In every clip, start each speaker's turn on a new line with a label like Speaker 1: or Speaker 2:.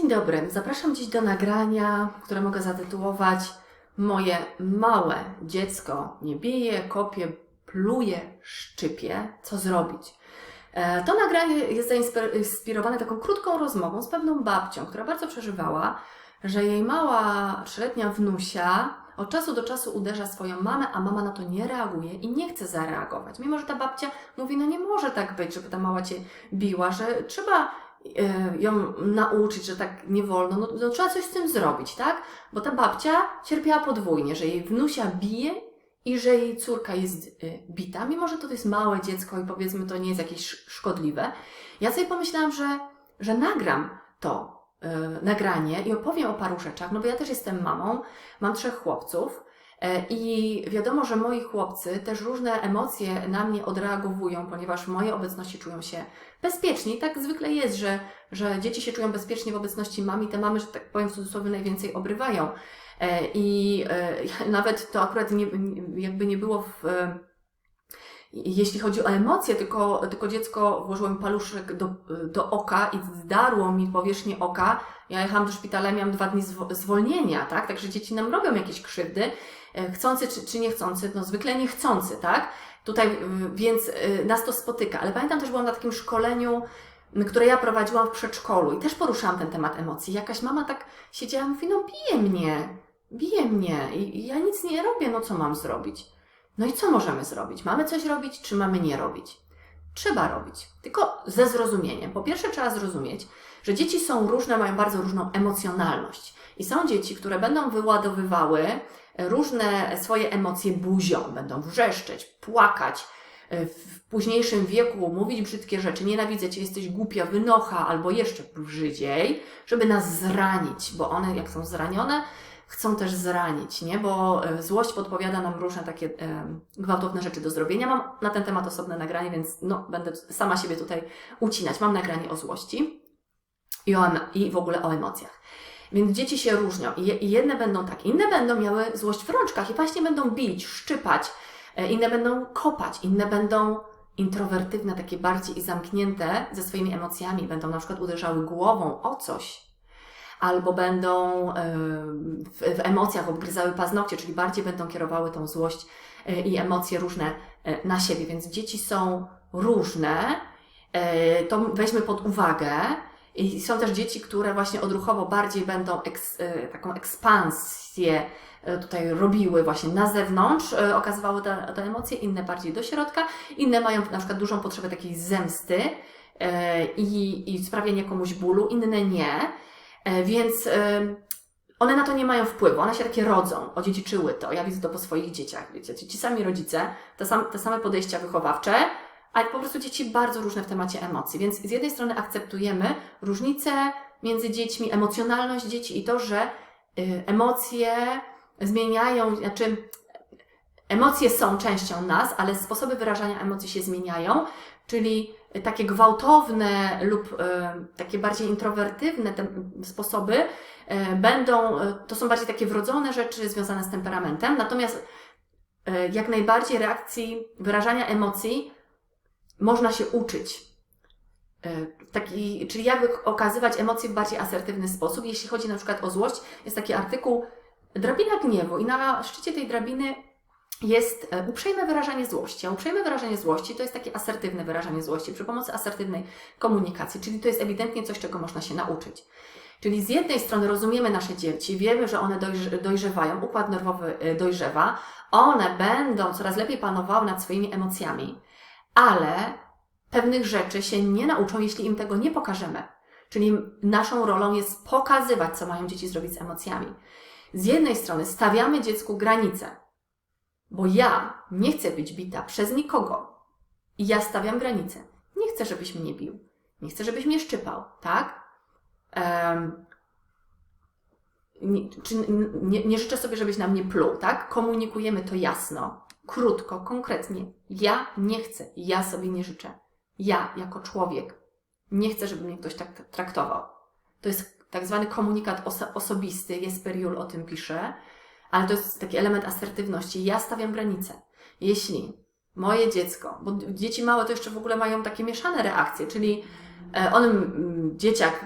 Speaker 1: Dzień dobry. Zapraszam dziś do nagrania, które mogę zatytułować Moje małe dziecko nie bije, kopie, pluje, szczypie. Co zrobić? E, To nagranie jest zainspirowane taką krótką rozmową z pewną babcią, która bardzo przeżywała, że jej mała trzyletnia wnusia od czasu do czasu uderza swoją mamę, a mama na to nie reaguje i nie chce zareagować. Mimo, że ta babcia mówi, no nie może tak być, żeby ta mała cię biła, że trzeba ją nauczyć, że tak nie wolno, no, no trzeba coś z tym zrobić, tak? Bo ta babcia cierpiała podwójnie, że jej wnusia bije i że jej córka jest y, bita, mimo że to jest małe dziecko i powiedzmy to nie jest jakieś sz- szkodliwe. Ja sobie pomyślałam, że, że nagram to y, nagranie i opowiem o paru rzeczach, no bo ja też jestem mamą, mam trzech chłopców e, i wiadomo, że moi chłopcy też różne emocje na mnie odreagowują, ponieważ w mojej obecności czują się bezpiecznie. I tak zwykle jest, że, że dzieci się czują bezpiecznie w obecności mamy i te mamy, że tak powiem w cudzysłowie, najwięcej obrywają. E, I e, nawet to akurat nie, jakby nie było w. e, Jeśli chodzi o emocje, tylko, tylko dziecko włożyło mi paluszek do, do oka i zdarło mi powierzchnię oka. Ja jechałam do szpitala, miałam dwa dni zwo- zwolnienia, tak? Także dzieci nam robią jakieś krzywdy, e, chcący czy, czy niechcący, no zwykle niechcący, tak? Tutaj, więc y, nas to spotyka. Ale pamiętam też, byłam na takim szkoleniu, które ja prowadziłam w przedszkolu i też poruszałam ten temat emocji. Jakaś mama tak siedziała i mówi, no bije mnie, bije mnie i ja nic nie robię, no co mam zrobić? No i co możemy zrobić? Mamy coś robić, czy mamy nie robić? Trzeba robić, tylko ze zrozumieniem. Po pierwsze, trzeba zrozumieć, że dzieci są różne, mają bardzo różną emocjonalność. I są dzieci, które będą wyładowywały różne swoje emocje buzią, będą wrzeszczeć, płakać, e, w późniejszym wieku mówić brzydkie rzeczy, nienawidzę cię, jesteś głupia, wynocha, albo jeszcze brzydziej, żeby nas zranić, bo one jak są zranione, chcą też zranić, nie? Bo e, złość podpowiada nam różne takie e, gwałtowne rzeczy do zrobienia. Mam na ten temat osobne nagranie, więc no, będę sama siebie tutaj ucinać. Mam nagranie o złości i, o, i w ogóle o emocjach. Więc dzieci się różnią i, je, i jedne będą tak, inne będą miały złość w rączkach i właśnie będą bić, szczypać, e, inne będą kopać, inne będą introwertywne, takie bardziej i zamknięte ze swoimi emocjami, będą na przykład uderzały głową o coś, albo będą e, w, w emocjach obgryzały paznokcie, czyli bardziej będą kierowały tą złość e, i emocje różne na siebie. Więc dzieci są różne, to weźmy pod uwagę. I są też dzieci, które właśnie odruchowo bardziej będą eks, e, taką ekspansję e, tutaj robiły właśnie na zewnątrz, e, okazywały te, te emocje, inne bardziej do środka, inne mają na przykład dużą potrzebę takiej zemsty i, i sprawienia komuś bólu, inne nie. Więc one na to nie mają wpływu, one się takie rodzą, odziedziczyły to. Ja widzę to po swoich dzieciach, wiecie, ci sami rodzice, te, sam, te same podejścia wychowawcze, ale po prostu dzieci bardzo różne w temacie emocji. Więc z jednej strony akceptujemy różnice między dziećmi, emocjonalność dzieci i to, że y, emocje zmieniają, znaczy emocje są częścią nas, ale sposoby wyrażania emocji się zmieniają, czyli takie gwałtowne lub e, takie bardziej introwertywne sposoby e, będą, to są bardziej takie wrodzone rzeczy związane z temperamentem, natomiast jak najbardziej reakcji, wyrażania emocji można się uczyć. E, Taki, czyli jak okazywać emocje w bardziej asertywny sposób. Jeśli chodzi na przykład o złość, jest taki artykuł Drabina gniewu i na szczycie tej drabiny jest e, uprzejme wyrażanie złości. A uprzejme wyrażanie złości to jest takie asertywne wyrażanie złości przy pomocy asertywnej komunikacji, czyli to jest ewidentnie coś, czego można się nauczyć. Czyli z jednej strony rozumiemy nasze dzieci, wiemy, że one dojrz- dojrzewają, układ nerwowy e, dojrzewa, one będą coraz lepiej panowały nad swoimi emocjami, ale pewnych rzeczy się nie nauczą, jeśli im tego nie pokażemy. Czyli naszą rolą jest pokazywać, co mają dzieci zrobić z emocjami. Z jednej strony stawiamy dziecku granice, bo ja nie chcę być bita przez nikogo. I ja stawiam granice. Nie chcę, żebyś mnie bił. Nie chcę, żebyś mnie szczypał, tak? Em, nie, czy, nie, nie życzę sobie, żebyś na mnie pluł, tak? Komunikujemy to jasno, krótko, konkretnie. Ja nie chcę, ja sobie nie życzę. Ja, jako człowiek, nie chcę, żeby mnie ktoś tak traktował. To jest tak zwany komunikat oso- osobisty, Jesper o tym pisze, ale to jest taki element asertywności. Ja stawiam granice. Jeśli moje dziecko, bo dzieci małe to jeszcze w ogóle mają takie mieszane reakcje, czyli e, on, mm, dzieciak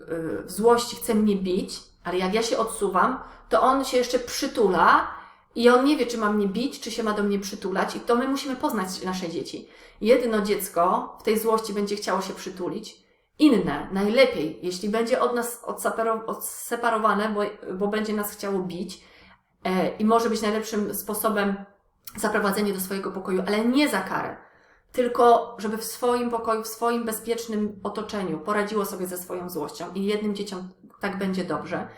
Speaker 1: y, w złości chce mnie bić, ale jak ja się odsuwam, to on się jeszcze przytula i on nie wie, czy ma mnie bić, czy się ma do mnie przytulać i to my musimy poznać nasze dzieci. Jedno dziecko w tej złości będzie chciało się przytulić, inne, najlepiej, jeśli będzie od nas odseparo- odseparowane, bo, bo będzie nas chciało bić e, i może być najlepszym sposobem zaprowadzenie do swojego pokoju, ale nie za karę, tylko żeby w swoim pokoju, w swoim bezpiecznym otoczeniu poradziło sobie ze swoją złością i jednym dzieciom tak będzie dobrze.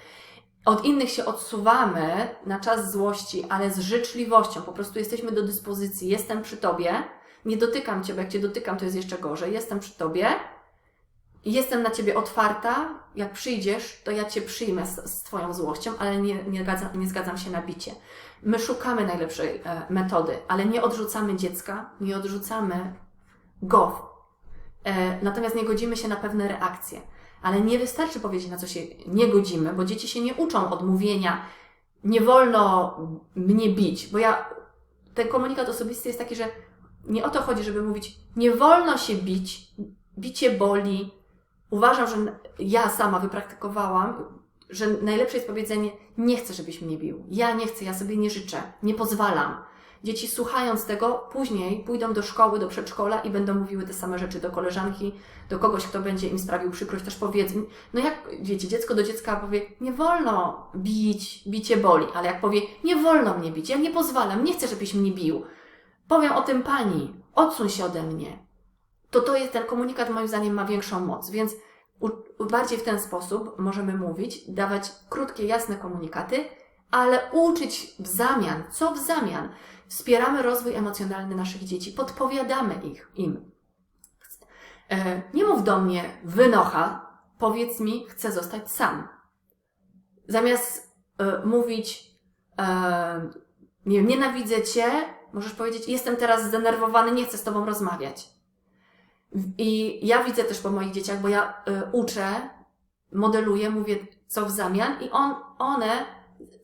Speaker 1: Od innych się odsuwamy na czas złości, ale z życzliwością. Po prostu jesteśmy do dyspozycji. Jestem przy Tobie. Nie dotykam Cię, bo jak Cię dotykam, to jest jeszcze gorzej. Jestem przy Tobie. Jestem na Ciebie otwarta. Jak przyjdziesz, to ja Cię przyjmę z, z Twoją złością, ale nie, nie, zgadzam, nie zgadzam się na bicie. My szukamy najlepszej e, metody, ale nie odrzucamy dziecka, nie odrzucamy go. E, natomiast nie godzimy się na pewne reakcje. Ale nie wystarczy powiedzieć, na co się nie godzimy, bo dzieci się nie uczą od mówienia, nie wolno mnie bić, bo ja, ten komunikat osobisty jest taki, że nie o to chodzi, żeby mówić, nie wolno się bić, bicie boli. Uważam, że ja sama wypraktykowałam, że najlepsze jest powiedzenie, nie chcę, żebyś mnie bił. Ja nie chcę, ja sobie nie życzę, nie pozwalam. Dzieci słuchając tego, później pójdą do szkoły, do przedszkola i będą mówiły te same rzeczy do koleżanki, do kogoś, kto będzie im sprawił przykrość, też powiedzmy. No jak, wiecie, dziecko do dziecka powie, nie wolno bić, bicie boli, ale jak powie, nie wolno mnie bić, ja nie pozwalam, nie chcę, żebyś mnie bił. Powiem o tym pani, odsuń się ode mnie. To to jest, ten komunikat moim zdaniem ma większą moc, więc bardziej w ten sposób możemy mówić, dawać krótkie, jasne komunikaty, ale uczyć w zamian. Co w zamian? Wspieramy rozwój emocjonalny naszych dzieci, podpowiadamy ich, im. E, nie mów do mnie, wynocha, powiedz mi, chcę zostać sam. Zamiast e, mówić, e, nie wiem, nienawidzę cię, możesz powiedzieć, jestem teraz zdenerwowany, nie chcę z tobą rozmawiać. I ja widzę też po moich dzieciach, bo ja uczę, modeluję, mówię, co w zamian, i on, one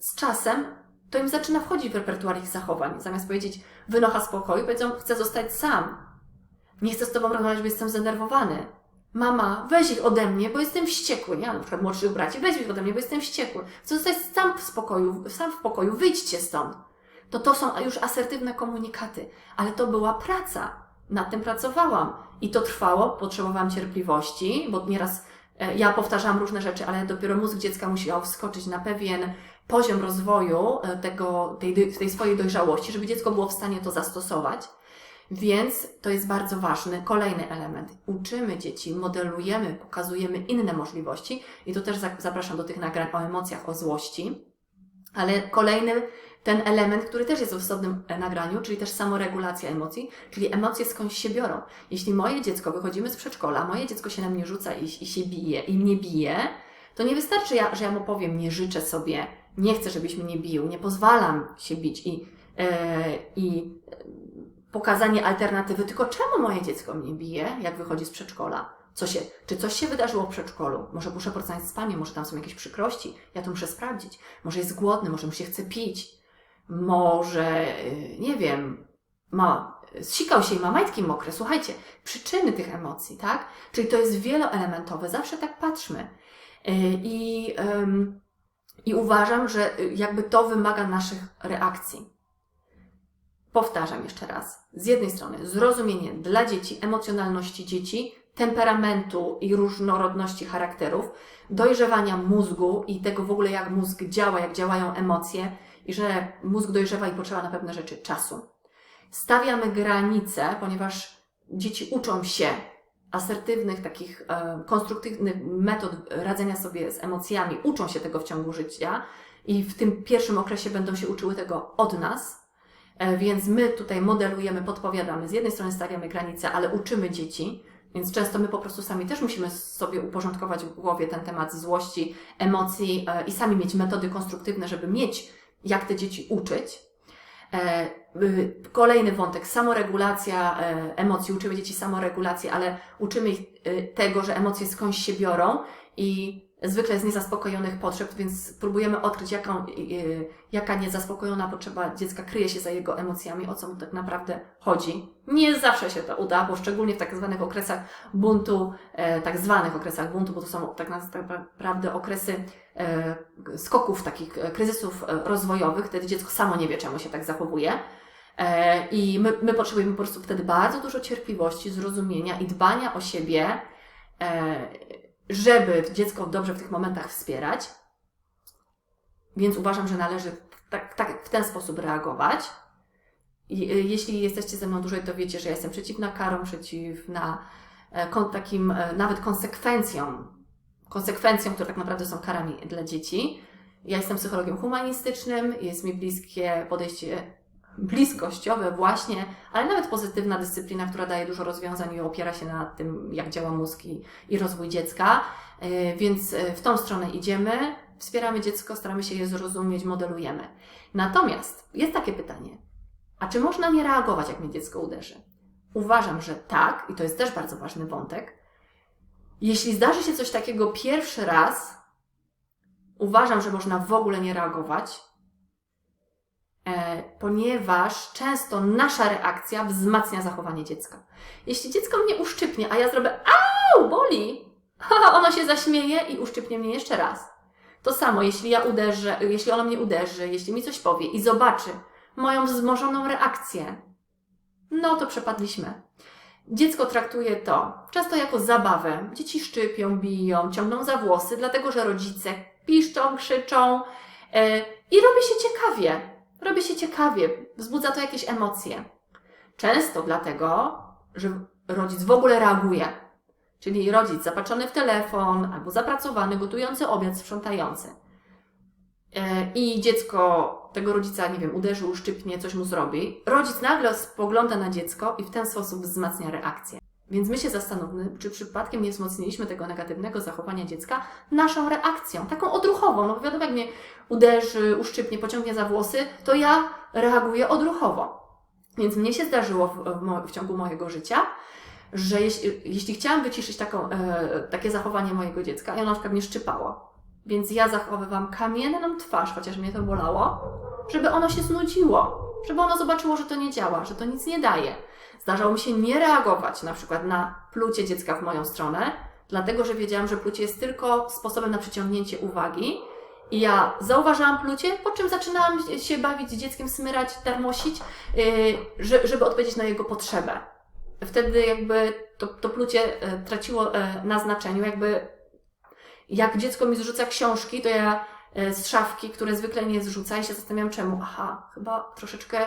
Speaker 1: z czasem to im zaczyna wchodzić w repertuar ich zachowań. Zamiast powiedzieć, wynocha spokoju, powiedzą, chcę zostać sam. Nie chcę z tobą rozmawiać, bo jestem zdenerwowany. Mama, weź ich ode mnie, bo jestem wściekły. Ja na przykład młodszych braci, weź ich ode mnie, bo jestem wściekły. Chcę zostać sam w spokoju, sam w pokoju, wyjdźcie stąd. To to są już asertywne komunikaty. Ale to była praca. Nad tym pracowałam. I to trwało, potrzebowałam cierpliwości, bo nieraz e, ja powtarzałam różne rzeczy, ale dopiero mózg dziecka musiał wskoczyć na pewien poziom rozwoju e, tego, tej, tej swojej dojrzałości, żeby dziecko było w stanie to zastosować. Więc to jest bardzo ważny kolejny element. Uczymy dzieci, modelujemy, pokazujemy inne możliwości i tu też zapraszam do tych nagrań o emocjach, o złości. Ale kolejny ten element, który też jest w osobnym e, nagraniu, czyli też samoregulacja emocji, czyli emocje skądś się biorą. Jeśli moje dziecko, wychodzimy z przedszkola, moje dziecko się na mnie rzuca i, i się bije, i mnie bije, to nie wystarczy, ja, że ja mu powiem, nie życzę sobie, nie chcę, żebyś mnie bił, nie pozwalam się bić i, e, i pokazanie alternatywy, tylko czemu moje dziecko mnie bije, jak wychodzi z przedszkola? Co się, czy coś się wydarzyło w przedszkolu? Może muszę porozmawiać z panią, może tam są jakieś przykrości, ja to muszę sprawdzić. Może jest głodny, może mu się chce pić, może, e, nie wiem, ma, zsikał się i ma majtki mokre. Słuchajcie, przyczyny tych emocji, tak? Czyli to jest wieloelementowe, zawsze tak patrzmy. E, I, i uważam, że y, jakby to wymaga naszych reakcji. Powtarzam jeszcze raz. Z jednej strony zrozumienie dla dzieci, emocjonalności dzieci, temperamentu i różnorodności charakterów, dojrzewania mózgu i tego w ogóle, jak mózg działa, jak działają emocje i że mózg dojrzewa i potrzeba na pewne rzeczy czasu. Stawiamy granice, ponieważ dzieci uczą się asertywnych, takich e, konstruktywnych metod radzenia sobie z emocjami, uczą się tego w ciągu życia i w tym pierwszym okresie będą się uczyły tego od nas. E, więc my tutaj modelujemy, podpowiadamy. Z jednej strony stawiamy granice, ale uczymy dzieci, więc często my po prostu sami też musimy sobie uporządkować w głowie ten temat złości, emocji e, i sami mieć metody konstruktywne, żeby mieć jak te dzieci uczyć. E, y, kolejny wątek, samoregulacja e, emocji. Uczymy dzieci samoregulacji, ale uczymy ich y, tego, że emocje skądś się biorą i zwykle z niezaspokojonych potrzeb, więc próbujemy odkryć, jaką, yy, jaka niezaspokojona potrzeba dziecka kryje się za jego emocjami, o co mu tak naprawdę chodzi. Nie zawsze się to uda, bo szczególnie w tak zwanych okresach buntu, e, tak zwanych okresach buntu, bo to są tak tak naprawdę okresy e, skoków, takich e, kryzysów rozwojowych, wtedy dziecko samo nie wie, czemu się tak zachowuje. I my, my potrzebujemy po prostu wtedy bardzo dużo cierpliwości, zrozumienia i dbania o siebie, żeby dziecko dobrze w tych momentach wspierać. Więc uważam, że należy tak, tak w ten sposób reagować. Jeśli jesteście ze mną dłużej, to wiecie, że ja jestem przeciwna karom, przeciwna e, takim e, nawet konsekwencjom, konsekwencjom, które tak naprawdę są karami dla dzieci. Ja jestem psychologiem humanistycznym, jest mi bliskie podejście bliskościowe właśnie, ale nawet pozytywna dyscyplina, która daje dużo rozwiązań i opiera się na tym, jak działa mózg i, i rozwój dziecka. E, Więc e, w tą stronę idziemy, wspieramy dziecko, staramy się je zrozumieć, modelujemy. Natomiast jest takie pytanie, a czy można nie reagować, jak mnie dziecko uderzy? Uważam, że tak, i to jest też bardzo ważny wątek. Jeśli zdarzy się coś takiego pierwszy raz, uważam, że można w ogóle nie reagować, ponieważ często nasza reakcja wzmacnia zachowanie dziecka. Jeśli dziecko mnie uszczypnie, a ja zrobię au, boli, haha, ono się zaśmieje i uszczypnie mnie jeszcze raz. To samo, jeśli ja uderzę, jeśli ono mnie uderzy, jeśli mi coś powie i zobaczy moją wzmożoną reakcję, no to przepadliśmy. Dziecko traktuje to często jako zabawę. Dzieci szczypią, biją, ciągną za włosy, dlatego że rodzice piszczą, krzyczą e, i robi się ciekawie. Robi się ciekawie, wzbudza to jakieś emocje. Często dlatego, że rodzic w ogóle reaguje. Czyli rodzic zapatrzony w telefon, albo zapracowany, gotujący obiad, sprzątający. E, I dziecko tego rodzica, nie wiem, uderzy, uszczypnie, coś mu zrobi. Rodzic nagle spogląda na dziecko i w ten sposób wzmacnia reakcję. Więc my się zastanówmy, czy przypadkiem nie wzmocniliśmy tego negatywnego zachowania dziecka naszą reakcją, taką odruchową. No bo wiadomo, jak mnie uderzy, uszczypnie, pociągnie za włosy, to ja reaguję odruchowo. Więc mnie się zdarzyło w, w, w ciągu mojego życia, że jeśli, jeśli chciałam wyciszyć taką, e, takie zachowanie mojego dziecka, i ono na przykład mnie szczypało, więc ja zachowywałam kamienną twarz, chociaż mnie to bolało, żeby ono się znudziło, żeby ono zobaczyło, że to nie działa, że to nic nie daje. Zdarzało mi się nie reagować na przykład na plucie dziecka w moją stronę, dlatego że wiedziałam, że plucie jest tylko sposobem na przyciągnięcie uwagi. I ja zauważałam plucie, po czym zaczynałam się bawić dzieckiem, smyrać, tarmosić, yy, że- żeby odpowiedzieć na jego potrzebę. Wtedy jakby to, to plucie e, traciło e, na znaczeniu, jakby jak dziecko mi zrzuca książki, to ja z szafki, które zwykle nie zrzuca i się zastanawiam czemu. Aha, chyba troszeczkę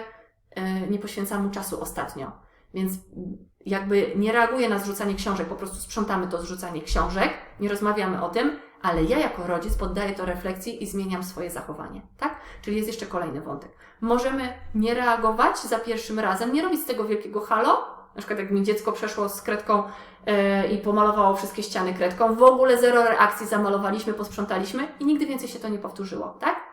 Speaker 1: e, nie poświęcam mu czasu ostatnio. Więc jakby nie reaguję na zrzucanie książek, po prostu sprzątamy to zrzucanie książek, nie rozmawiamy o tym, ale ja jako rodzic poddaję to refleksji i zmieniam swoje zachowanie, tak? Czyli jest jeszcze kolejny wątek. Możemy nie reagować za pierwszym razem, nie robić z tego wielkiego halo, na przykład jak mi dziecko przeszło z kredką e, i pomalowało wszystkie ściany kredką, w ogóle zero reakcji, zamalowaliśmy, posprzątaliśmy i nigdy więcej się to nie powtórzyło, tak?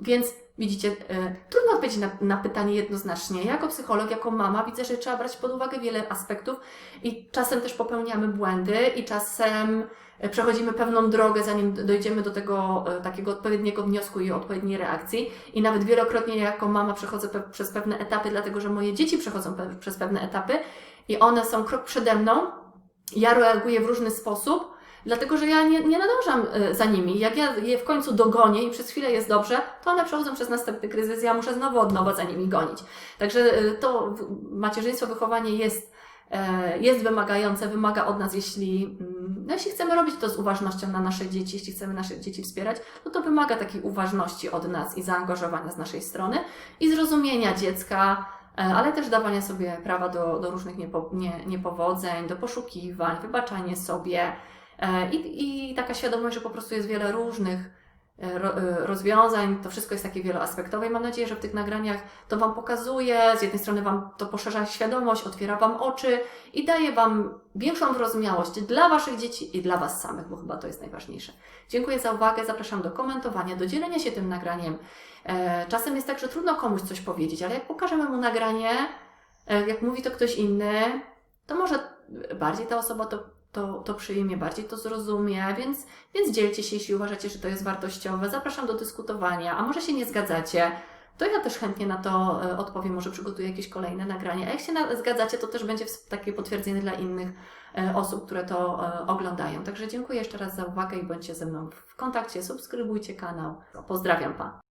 Speaker 1: Więc widzicie, e, trudno odpowiedzieć na, na pytanie jednoznacznie. Ja jako psycholog, jako mama widzę, że trzeba brać pod uwagę wiele aspektów i czasem też popełniamy błędy i czasem przechodzimy pewną drogę, zanim dojdziemy do tego e, takiego odpowiedniego wniosku i odpowiedniej reakcji. I nawet wielokrotnie ja jako mama przechodzę pe- przez pewne etapy, dlatego że moje dzieci przechodzą pe- przez pewne etapy i one są krok przede mną. Ja reaguję w różny sposób, dlatego że ja nie, nie nadążam e, za nimi. Jak ja je w końcu dogonię i przez chwilę jest dobrze, to one przechodzą przez następny kryzys, ja muszę znowu od nowa za nimi gonić. Także e, to macierzyństwo, wychowanie jest, e, jest wymagające, wymaga od nas, jeśli, mm, no, jeśli chcemy robić to z uważnością na nasze dzieci, jeśli chcemy nasze dzieci wspierać, no to wymaga takiej uważności od nas i zaangażowania z naszej strony i zrozumienia dziecka, e, ale też dawania sobie prawa do, do różnych niepo, nie, niepowodzeń, do poszukiwań, wybaczanie sobie. E, i, i taka świadomość, że po prostu jest wiele różnych e, e, rozwiązań, to wszystko jest takie wieloaspektowe i mam nadzieję, że w tych nagraniach to Wam pokazuje, z jednej strony Wam to poszerza świadomość, otwiera Wam oczy i daje Wam większą wyrozumiałość dla Waszych dzieci i dla Was samych, bo chyba to jest najważniejsze. Dziękuję za uwagę, zapraszam do komentowania, do dzielenia się tym nagraniem. E, Czasem jest tak, że trudno komuś coś powiedzieć, ale jak pokażemy mu nagranie, e, jak mówi to ktoś inny, to może bardziej ta osoba to to, to przyjmie, bardziej to zrozumie, więc, więc dzielcie się, jeśli uważacie, że to jest wartościowe. Zapraszam do dyskutowania, a może się nie zgadzacie, to ja też chętnie na to e, odpowiem, może przygotuję jakieś kolejne nagrania. A jak się na, zgadzacie, to też będzie takie potwierdzenie dla innych e, osób, które to e, oglądają. Także dziękuję jeszcze raz za uwagę i bądźcie ze mną w kontakcie, subskrybujcie kanał. Pozdrawiam Pa.